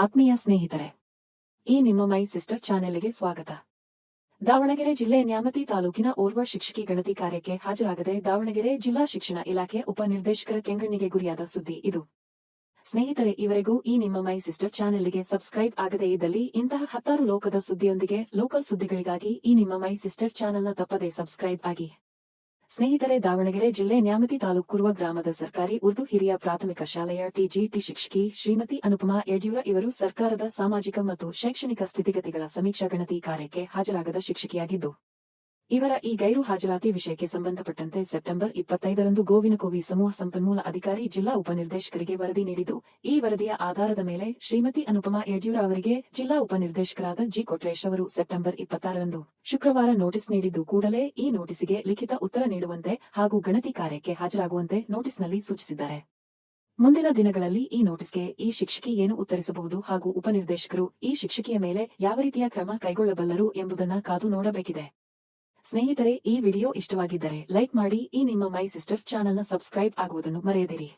ಆತ್ಮೀಯ ಸ್ನೇಹಿತರೆ, ಈ ನಿಮ್ಮ ಮೈ ಸಿಸ್ಟರ್ ಚಾನೆಲ್ಗೆ ಸ್ವಾಗತ. ದಾವಣಗೆರೆ ಜಿಲ್ಲೆ ನ್ಯಾಮತಿ ತಾಲೂಕಿನ ಓರ್ವ ಶಿಕ್ಷಕಿ ಗಣತಿ ಕಾರ್ಯಕ್ಕೆ ಹಾಜರಾಗದೆ ದಾವಣಗೆರೆ ಜಿಲ್ಲಾ ಶಿಕ್ಷಣ ಇಲಾಖೆ ಉಪನಿರ್ದೇಶಕರ ಕೆಂಗಣ್ಣಿಗೆ ಗುರಿಯಾದ ಸುದ್ದಿ ಇದು. ಸ್ನೇಹಿತರೆ ಇವರೆಗೂ ಈ ನಿಮ್ಮ ಮೈ ಸಿಸ್ಟರ್ ಚಾನೆಲ್ಗೆ ಸಬ್ಸ್ಕ್ರೈಬ್ ಆಗದೇ ಇದ್ದಲ್ಲಿ ಇಂತಹ ಹತ್ತಾರು ಲೋಕದ ಸುದ್ದಿಯೊಂದಿಗೆ ಲೋಕಲ್ ಸುದ್ದಿಗಳಿಗಾಗಿ ಈ ನಿಮ್ಮ ಮೈ ಸಿಸ್ಟರ್ ಚಾನೆಲ್ನ ತಪ್ಪದೇ ಸಬ್ಸ್ಕ್ರೈಬ್ ಆಗಿ. ಸ್ನೇಹಿತರೆ, ದಾವಣಗೆರೆ ಜಿಲ್ಲೆ ನ್ಯಾಮತಿ ತಾಲೂಕುರುವ ಗ್ರಾಮದ ಸರ್ಕಾರಿ ಉರ್ದು ಹಿರಿಯ ಪ್ರಾಥಮಿಕ ಶಾಲೆಯ ಟಿಜಿಟಿ ಶಿಕ್ಷಕಿ ಶ್ರೀಮತಿ ಅನುಪಮಾ ಯಡಿಯೂರ ಇವರು ಸರ್ಕಾರದ ಸಾಮಾಜಿಕ ಮತ್ತು ಶೈಕ್ಷಣಿಕ ಸ್ಥಿತಿಗತಿಗಳ ಸಮೀಕ್ಷಾ ಗಣತಿ ಕಾರ್ಯಕ್ಕೆ ಹಾಜರಾಗದ ಶಿಕ್ಷಕಿಯಾಗಿದ್ದು ಇವರ ಈ ಗೈರು ಹಾಜರಾತಿ ವಿಷಯಕ್ಕೆ ಸಂಬಂಧಪಟ್ಟಂತೆ ಸೆಪ್ಟೆಂಬರ್ ಇಪ್ಪತ್ತೈದರಂದು ಗೋವಿನಕೋವಿ ಸಮೂಹ ಸಂಪನ್ಮೂಲ ಅಧಿಕಾರಿ ಜಿಲ್ಲಾ ಉಪನಿರ್ದೇಶಕರಿಗೆ ವರದಿ ನೀಡಿದ್ದು, ಈ ವರದಿಯ ಆಧಾರದ ಮೇಲೆ ಶ್ರೀಮತಿ ಅನುಪಮಾ ಯಡಿಯೂರ ಅವರಿಗೆ ಜಿಲ್ಲಾ ಉಪನಿರ್ದೇಶಕರಾದ ಜಿ ಕೊಟ್ರೇಶ್ ಅವರು ಸೆಪ್ಟೆಂಬರ್ ಇಪ್ಪತ್ತಾರರಂದು ಶುಕ್ರವಾರ ನೋಟಿಸ್ ನೀಡಿದ್ದು ಕೂಡಲೇ ಈ ನೋಟಿಸ್ಗೆ ಲಿಖಿತ ಉತ್ತರ ನೀಡುವಂತೆ ಹಾಗೂ ಗಣತಿ ಕಾರ್ಯಕ್ಕೆ ಹಾಜರಾಗುವಂತೆ ನೋಟಿಸ್ನಲ್ಲಿ ಸೂಚಿಸಿದ್ದಾರೆ. ಮುಂದಿನ ದಿನಗಳಲ್ಲಿ ಈ ನೋಟಿಸ್ಗೆ ಈ ಶಿಕ್ಷಕಿ ಏನು ಉತ್ತರಿಸಬಹುದು ಹಾಗೂ ಉಪನಿರ್ದೇಶಕರು ಈ ಶಿಕ್ಷಕಿಯ ಮೇಲೆ ಯಾವ ರೀತಿಯ ಕ್ರಮ ಕೈಗೊಳ್ಳಬಲ್ಲರು ಎಂಬುದನ್ನ ಕಾದು ನೋಡಬೇಕಿದೆ. ಸ್ನೇಹಿತರೆ ಈ ವಿಡಿಯೋ ಇಷ್ಟವಾಗಿದ್ದರೆ ಲೈಕ್ ಮಾಡಿ ಈ ನಿಮ್ಮ ಮೈ ಸಿಸ್ಟರ್ ಚಾನೆಲ್ನ ಸಬ್ಸ್ಕ್ರೈಬ್ ಆಗುವುದನ್ನು ಮರೆಯದಿರಿ.